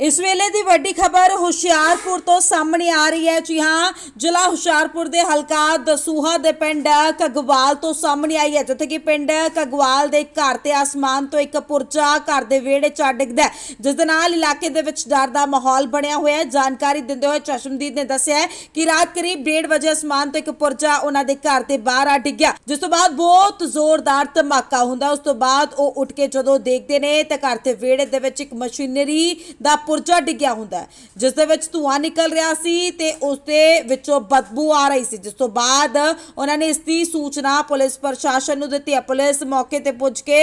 ਇਸ ਵੇਲੇ ਦੀ ਵੱਡੀ ਖਬਰ ਹੁਸ਼ਿਆਰਪੁਰ ਤੋਂ ਸਾਹਮਣੇ ਆ ਰਹੀ ਹੈ। ਜੀ ਹਾਂ, ਜ਼ਿਲ੍ਹਾ ਹੁਸ਼ਿਆਰਪੁਰ ਦੇ ਹਲਕਾ ਦਸੂਹਾ ਦੇ ਪਿੰਡ ਕਗਵਾਲ ਤੋਂ ਸਾਹਮਣੇ ਆਈ ਹੈ, ਜਿੱਥੇ ਕਿ ਪਿੰਡ ਕਗਵਾਲ ਦੇ ਘਰ ਤੇ ਆਸਮਾਨ ਤੋਂ ਇੱਕ ਪੁਰਜਾ ਘਰ ਦੇ ਵਿਹੜੇ ਚ ਡਿੱਗਦਾ ਜਿਸ ਦੇ ਨਾਲ ਇਲਾਕੇ ਦੇ ਵਿੱਚ ਡਰ ਦਾ ਮਾਹੌਲ ਬਣਿਆ ਹੋਇਆ ਹੈ। ਜਾਣਕਾਰੀ ਦਿੰਦੇ ਹੋਏ ਚਸ਼ਮਦੀਦ ਨੇ ਦੱਸਿਆ ਕਿ ਰਾਤ ਕਰੀਬ 1:30 ਵਜੇ ਆਸਮਾਨ ਤੋਂ ਇੱਕ ਪੁਰਜਾ ਉਹਨਾਂ ਦੇ ਘਰ ਤੇ ਬਾਹਰ ਆ ਡਿੱਗਿਆ। ਜਿਸ ਤੋਂ ਬਾਅਦ ਬਹੁਤ ਜ਼ੋਰਦਾਰ ਧਮਾਕਾ ਹੁੰਦਾ ਉਸ ਤੋਂ ਬਾਅਦ ਉਹ ਉੱਠ ਕੇ ਜਦੋਂ ਦੇਖਦੇ ਨੇ ਤਾਂ ਘਰ ਦੇ ਵਿਹੜੇ ਦੇ ਵਿੱਚ ਇੱਕ ਮਸ਼ੀਨਰੀ ਦਾ ਪੁਰਜਾ ਡਿੱਗਿਆ ਹੁੰਦਾ ਹੈ। ਜਿਸ ਦੇ ਵਿੱਚ ਧੂਆਂ ਨਿਕਲ ਰਿਹਾ ਸੀ ਤੇ ਉਸ ਦੇ ਵਿੱਚੋਂ ਬਦਬੂ ਆ ਰਹੀ ਸੀ। ਜਿਸ ਤੋਂ ਬਾਅਦ ਉਹਨਾਂ ਨੇ ਇਸ ਦੀ ਸੂਚਨਾ ਪੁਲਿਸ ਪ੍ਰਸ਼ਾਸਨ ਨੂੰ ਦਿੱਤੀ ਪੁਲਿਸ ਮੌਕੇ ਤੇ ਪੁੱਜ ਕੇ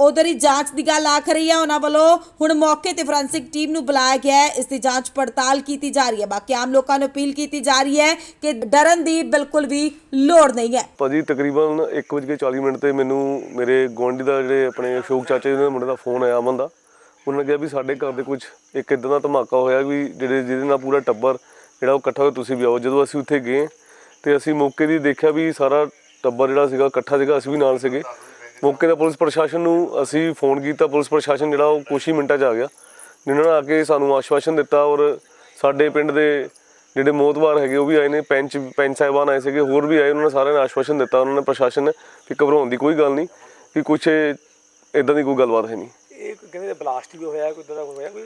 ਉਧਰ ਹੀ ਜਾਂਚ ਦੀ ਗੱਲ ਆਖ ਰਹੀ ਹੈ। ਉਹਨਾਂ ਵੱਲੋਂ ਹੁਣ ਮੌਕੇ ਤੇ ਫੋਰੈਂਸਿਕ ਟੀਮ ਨੂੰ ਬੁਲਾਇਆ ਗਿਆ ਹੈ। ਇਸ ਦੀ ਜਾਂਚ ਪੜਤਾਲ ਕੀਤੀ ਜਾ ਰਹੀ ਹੈ। ਬਾਕੀ ਆਮ ਲੋਕਾਂ ਨੂੰ ਅਪੀਲ ਕੀਤੀ ਜਾ ਰਹੀ ਹੈ ਕਿ ਡਰਨ ਦੀ ਬਿਲਕੁਲ ਵੀ ਲੋੜ ਨਹੀਂ ਹੈ। ਭਾਜੀ, ਤਕਰੀਬਨ 1:40 ਮਿੰਟ ਤੇ ਮੈਨੂੰ ਮੇਰੇ ਗੁਆਂਢੀ ਦਾ ਜਿਹੜੇ ਆਪਣੇ ਅਸ਼ੋਕ ਚਾਚੇ ਦੇ ਮੁੰਡੇ ਦਾ ਫੋਨ ਆਇਆ ਅਮਨ ਦਾ। ਉਹਨਾਂ ਨੇ ਕਿਹਾ ਵੀ ਸਾਡੇ ਘਰ ਦੇ ਕੁਝ ਇੱਕ ਇਦਾਂ ਦਾ ਧਮਾਕਾ ਹੋਇਆ ਵੀ ਜਿਹੜੇ ਜਿਹਦੇ ਨਾਲ ਪੂਰਾ ਟੱਬਰ ਜਿਹੜਾ ਉਹ ਇਕੱਠਾ ਹੋਇਆ, ਤੁਸੀਂ ਵੀ ਆਓ। ਜਦੋਂ ਅਸੀਂ ਉੱਥੇ ਗਏ ਤੇ ਅਸੀਂ ਮੌਕੇ ਦੀ ਦੇਖਿਆ ਵੀ ਸਾਰਾ ਟੱਬਰ ਜਿਹੜਾ ਸੀਗਾ, ਇਕੱਠਾ ਸੀਗਾ, ਅਸੀਂ ਵੀ ਨਾਲ ਸੀਗੇ। ਮੌਕੇ ਦਾ ਪੁਲਿਸ ਪ੍ਰਸ਼ਾਸਨ ਨੂੰ ਅਸੀਂ ਫੋਨ ਕੀਤਾ, ਪੁਲਿਸ ਪ੍ਰਸ਼ਾਸਨ ਜਿਹੜਾ ਉਹ ਕੁਛ ਹੀ ਮਿੰਟਾਂ 'ਚ ਆ ਗਿਆ। ਜਿਨ੍ਹਾਂ ਨੇ ਆ ਕੇ ਸਾਨੂੰ ਆਸ਼ਵਾਸਨ ਦਿੱਤਾ ਔਰ ਸਾਡੇ ਪਿੰਡ ਦੇ ਜਿਹੜੇ ਮੋਤਬਾਰ ਹੈਗੇ, ਉਹ ਵੀ ਆਏ ਨੇ, ਪੈਂਚ ਪੈਂਚ ਸਾਹਿਬਾਨ ਆਏ ਸੀਗੇ, ਹੋਰ ਵੀ ਆਏ, ਉਹਨਾਂ ਨੇ ਸਾਰਿਆਂ ਨੇ ਆਸ਼ਵਾਸਨ ਦਿੱਤਾ, ਉਹਨਾਂ ਨੇ ਪ੍ਰਸ਼ਾਸਨ ਨੇ ਕਿ ਘਬਰਾਉਣ ਦੀ ਕੋਈ ਗੱਲ ਨਹੀਂ ਕਿ ਕੁਛ ਇਦਾਂ ਦੀ ਕੋਈ ਗੱਲਬਾਤ ਹੈ ਨਹੀਂ। ਇਹ ਕਹਿੰਦੇ ਬਲਾਸਟ ਵੀ ਹੋਇਆ ਕੋਈ ਇਦਾਂ ਦਾ ਹੋਇਆ ਕੋਈ?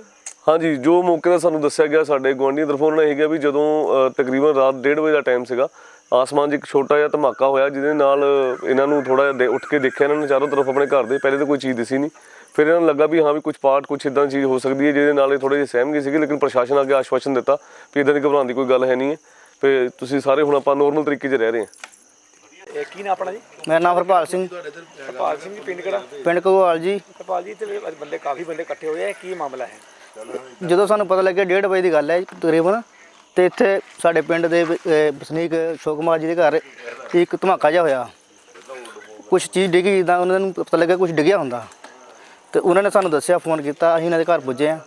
ਹਾਂਜੀ ਜੋ ਮੌਕੇ ਦਾ ਸਾਨੂੰ ਦੱਸਿਆ ਗਿਆ ਸਾਡੇ ਗੁਆਂਢੀ ਤਰਫੋਂ ਉਹਨਾਂ ਨੇ ਇਹ ਕਿਹਾ ਵੀ ਜਦੋਂ ਅ, ਤਕਰੀਬਨ ਰਾਤ 1:30 ਵਜੇ ਦਾ ਟਾਈਮ ਸੀਗਾ ਆਸਮਾਨ 'ਚ ਇੱਕ ਛੋਟਾ ਜਿਹਾ ਧਮਾਕਾ ਹੋਇਆ ਜਿਹਦੇ ਨਾਲ ਇਹਨਾਂ ਨੂੰ ਥੋੜਾ ਜਿਹਾ ਦੇ- ਉੱਠ ਕੇ ਦੇਖਿਆ ਇਹਨਾਂ ਨੇ ਚਾਰੋਂ ਤਰਫ ਆਪਣੇ ਘਰ ਦੇ ਪਹਿਲੇ ਤਾਂ ਕੋਈ ਚੀਜ਼ ਦਿਸੀ ਨਹੀਂ। ਫਿਰ ਇਹਨਾਂ ਨੂੰ ਲੱਗਾ ਵੀ ਹਾਂ ਵੀ ਕੁਝ ਪਾਰਟ ਕੁਝ ਇਦਾਂ ਚੀਜ਼ ਹੋ ਸਕਦੀ ਹੈ ਜਿਹਦੇ ਨਾਲ ਇਹ ਥੋੜੇ ਜਿਹੇ ਸਹਿਮ ਗਏ ਸੀਗੇ ਲੇਕਿਨ ਪ੍ਰਸ਼ਾਸਨ ਅੱਗੇ ਆਸ਼ਵਾਸਨ ਦਿੱਤਾ ਵੀ ਇਦਾਂ ਦੀ ਘਬਰਾਉਣ ਦੀ ਕੋਈ ਗੱਲ ਹੈ ਨਹੀਂ ਹੈ। ਤੇ ਤੁਸੀਂ ਸਾਰੇ ਹੁਣ ਆਪਾਂ ਨੋਰਮਲ ਤਰੀਕੇ 'ਚ ਰਹਿ ਰਹੇ ਹਾਂ। ਇਹ ਕੀ ਨਾ ਆਪਣਾ ਜੀ? ਮੇਰਾ ਨਾਮ ਹਰਪਾਲ ਸਿੰਘ। ਹਰਪਾਲ ਸਿੰਘ ਜੀ ਪਿੰਡ ਕਿਹੜਾ? ਪਿੰਡ ਘਗਵਾਲ ਜੀ। ਹਰਪਾਲ ਜੀ ਤੇ ਅੱਜ ਬੰਦੇ ਕਾਫੀ ਬੰਦੇ ਇਕੱਠੇ ਹੋਏ ਆ ਕੀ ਮਾਮਲਾ ਹੈ? ਜਦੋਂ ਸਾਨੂੰ ਪਤਾ ਲੱਗਿਆ 1:30 ਵਜੇ ਦੀ ਗੱਲ ਹੈ ਤਕਰੀਬਨ ਤੇ ਇੱਥੇ ਸਾਡੇ ਪਿੰਡ ਦੇ ਵਸਨੀਕ ਅਸ਼ੋਕ ਕੁਮਾਰ ਜੀ ਦੇ ਘਰ ਇੱਕ ਧਮਾਕਾ ਜਿਹਾ ਹੋਇਆ। ਕੁਝ ਚੀਜ਼ ਡਿੱਗੀ ਜਿੱਦਾਂ ਉਹਨਾਂ ਨੂੰ ਪਤਾ ਲੱਗਿਆ ਕੁਝ ਡਿੱਗਿਆ ਹੁੰਦਾ। ਤੇ ਉਹਨਾਂ ਨੇ ਸਾਨੂੰ ਦੱਸਿਆ ਫੋਨ ਕੀਤਾ ਅਸੀਂ ਇਹਨਾਂ ਦੇ ਘਰ ਪੁੱਜੇ ਆ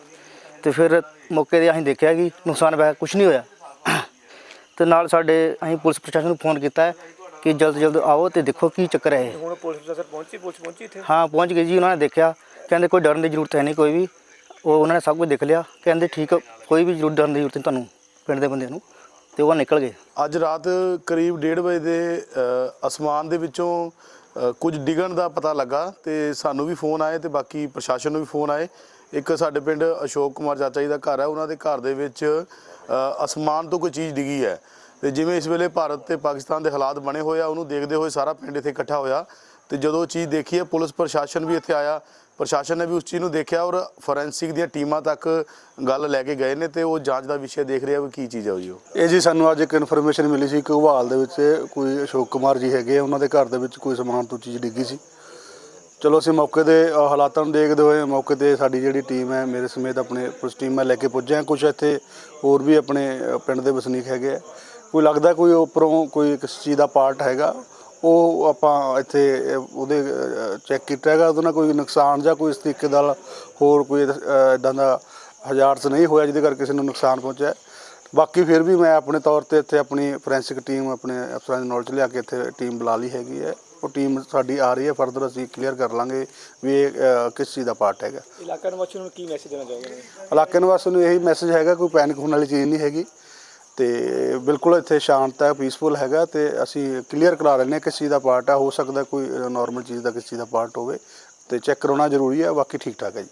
ਤੇ ਫਿਰ ਮੌਕੇ ਤੇ ਅਸੀਂ ਦੇਖਿਆ ਕਿ ਨੁਕਸਾਨ ਵੈਸੇ ਕੁਝ ਨਹੀਂ ਹੋਇਆ। ਤੇ ਨਾਲ ਸਾਡੇ ਅਸੀਂ ਪੁਲਿਸ ਪ੍ਰਸ਼ਾਸਨ ਨੂੰ ਫੋਨ ਕੀਤਾ। ਕਿ ਜਲਦ ਜਲਦ ਆਓ ਤੇ ਦੇਖੋ ਕੀ ਚੱਕਰ ਹੈ ਇਹ। ਹੁਣ ਪੁਲਿਸ ਪ੍ਰਸ਼ਾਸਨ ਪਹੁੰਚੀ ਪੁਲਿਸ ਪਹੁੰਚੀ ਇੱਥੇ? ਹਾਂ ਪਹੁੰਚ ਗਏ ਜੀ ਉਹਨਾਂ ਨੇ ਦੇਖਿਆ। ਕਹਿੰਦੇ ਕੋਈ ਡਰਨ ਦੀ ਜ਼ਰੂਰਤ ਹੈ ਨਹੀਂ ਕੋਈ ਵੀ। ਉਹ ਉਹਨਾਂ ਨੇ ਸਭ ਕੁਝ ਦੇਖ ਲਿਆ। ਕਹਿੰਦੇ ਠੀਕ ਆ, ਕੋਈ ਵੀ ਜ਼ਰੂਰ ਡਰਨ ਦੀ ਜ਼ਰੂਰਤ ਨਹੀਂ ਤੁਹਾਨੂੰ ਪਿੰਡ ਦੇ ਬੰਦਿਆਂ ਨੂੰ। ਤੇ ਉਹ ਨਿਕਲ ਗਏ। ਅੱਜ ਰਾਤ ਕਰੀਬ 1:30 ਵਜੇ ਦੇ ਅ, ਅਸਮਾਨ ਦੇ ਵਿੱਚੋਂ ਅ, ਕੁਝ ਡਿੱਗਣ ਦਾ ਪਤਾ ਲੱਗਾ ਤੇ ਸਾਨੂੰ ਵੀ ਫੋਨ ਆਏ ਤੇ ਬਾਕੀ ਪ੍ਰਸ਼ਾਸਨ ਨੂੰ ਵੀ ਫੋਨ ਆਏ। ਇੱਕ ਸਾਡੇ ਪਿੰਡ ਅਸ਼ੋਕ ਕੁਮਾਰ ਚਾਚਾ ਜੀ ਦਾ ਘਰ ਹੈ। ਉਹਨਾਂ ਦੇ ਘਰ ਦੇ ਵਿੱਚ ਅ, ਅਸਮਾਨ ਤੋਂ ਕੋਈ ਚੀਜ਼ ਡਿੱਗੀ ਹੈ। ਤੇ ਜਿਵੇਂ ਇਸ ਵੇਲੇ ਭਾਰਤ ਤੇ ਪਾਕਿਸਤਾਨ ਦੇ ਹਾਲਾਤ ਬਣੇ ਹੋਏ ਆ ਉਹਨੂੰ ਦੇਖਦੇ ਹੋਏ ਸਾਰਾ ਪਿੰਡ ਇੱਥੇ ਇਕੱਠਾ ਹੋਇਆ। ਤੇ ਜਦੋਂ ਉਹ ਚੀਜ਼ ਦੇਖੀ ਹੈ ਪੁਲਿਸ ਪ੍ਰਸ਼ਾਸਨ ਵੀ ਇੱਥੇ ਆਇਆ। ਪ੍ਰਸ਼ਾਸਨ ਨੇ ਵੀ ਉਸ ਚੀਜ਼ ਨੂੰ ਦੇਖਿਆ ਔਰ ਫੋਰੈਂਸਿਕ ਦੀਆਂ ਟੀਮਾਂ ਤੱਕ ਗੱਲ ਲੈ ਕੇ ਗਏ ਨੇ ਤੇ ਉਹ ਜਾਂਚ ਦਾ ਵਿਸ਼ਾ ਦੇਖ ਰਿਹਾ ਵੀ ਕੀ ਚੀਜ਼ ਹੈ ਉਹ ਜੀ ਉਹ। ਇਹ ਜੀ ਸਾਨੂੰ ਅੱਜ ਇੱਕ ਇਨਫੋਰਮੇਸ਼ਨ ਮਿਲੀ ਸੀ ਕਿ ਘਵਾਲ ਦੇ ਵਿੱਚ ਕੋਈ ਅਸ਼ੋਕ ਕੁਮਾਰ ਜੀ ਹੈਗੇ ਆ, ਉਹਨਾਂ ਦੇ ਘਰ ਦੇ ਵਿੱਚ ਕੋਈ ਸਮਾਨ ਤੋਂ ਚੀਜ਼ ਡਿੱਗੀ ਸੀ। ਚਲੋ ਅਸੀਂ ਮੌਕੇ ਦੇ ਹਾਲਾਤਾਂ ਨੂੰ ਦੇਖਦੇ ਹੋਏ ਮੌਕੇ ਤੇ ਸਾਡੀ ਜਿਹੜੀ ਟੀਮ ਹੈ ਮੇਰੇ ਸਮੇਤ ਆਪਣੇ ਪੁਲਿਸ ਟੀਮ ਮੈਂ ਲੈ ਕੇ ਪੁੱਜੇ ਹਾਂ। ਕੁਝ ਇੱਥੇ ਹੋਰ ਵੀ ਆਪਣੇ ਪਿੰਡ ਦੇ ਵਸਨੀਕ ਹੈਗੇ ਆ। ਕੋਈ ਲੱਗਦਾ ਕੋਈ ਉੱਪਰੋਂ ਕੋਈ ਕਿਸ ਚੀਜ਼ ਦਾ ਪਾਰਟ ਹੈਗਾ ਉਹ ਆਪਾਂ ਇੱਥੇ ਉਹਦੇ ਚੈੱਕ ਕੀਤਾ ਹੈਗਾ ਉਹਦੇ ਨਾਲ ਕੋਈ ਨੁਕਸਾਨ ਜਾਂ ਕੋਈ ਇਸ ਤਰੀਕੇ ਦਾ ਹੋਰ ਕੋਈ ਇਦਾਂ ਦਾ ਹਜ਼ਾਰਤ ਨਹੀਂ ਹੋਇਆ ਜਿਹਦੇ ਕਰਕੇ ਕਿਸੇ ਨੂੰ ਨੁਕਸਾਨ ਪਹੁੰਚਿਆ। ਬਾਕੀ ਫਿਰ ਵੀ ਮੈਂ ਆਪਣੇ ਤੌਰ ਤੇ ਇੱਥੇ ਆਪਣੀ ਫੋਰੈਂਸਿਕ ਟੀਮ ਆਪਣੇ ਅਫਸਰਾਂ ਦੀ ਨੌਲੇਜ ਲਿਆ ਕੇ ਇੱਥੇ ਟੀਮ ਬੁਲਾ ਲਈ ਹੈਗੀ ਹੈ। ਉਹ ਟੀਮ ਸਾਡੀ ਆ ਰਹੀ ਹੈ ਫਰਦਰ ਅਸੀਂ ਕਲੀਅਰ ਕਰ ਲਾਂਗੇ ਵੀ ਇਹ ਕਿਸ ਚੀਜ਼ ਦਾ ਪਾਰਟ ਹੈਗਾ। ਇਲਾਕਾ ਨਿਵਾਸੀਆਂ ਨੂੰ ਕੀ ਮੈਸੇਜ ਦੇਣਾ ਚਾਹੋਗੇ? ਨੇ ਇਲਾਕੇ ਨਿਵਾਸੀਆਂ ਨੂੰ ਇਹੀ ਮੈਸੇਜ ਹੈਗਾ ਕੋਈ ਪੈਨਿਕ ਹੋਣ ਵਾਲੀ ਚੀਜ਼ ਨਹੀਂ ਹੈਗੀ। ਤੇ ਬਿਲਕੁਲ ਇੱਥੇ ਸ਼ਾਂਤ ਹੈ ਪੀਸਫੁਲ ਹੈਗਾ ਤੇ ਅਸੀਂ ਕਲੀਅਰ ਕਰਾ ਲੈਂਦੇ ਹਾਂ ਕਿਸ ਚੀਜ਼ ਦਾ ਪਾਰਟ ਹੈ। ਹੋ ਸਕਦਾ ਕੋਈ ਨਾਰਮਲ ਚੀਜ਼ ਦਾ, ਕਿਸ ਚੀਜ਼ ਦਾ ਪਾਰਟ ਹੋਵੇ ਤੇ ਚੈੱਕ ਕਰਾਉਣਾ ਜ਼ਰੂਰੀ ਹੈ, ਬਾਕੀ ਠੀਕ ਠਾਕ ਹੈ ਜੀ।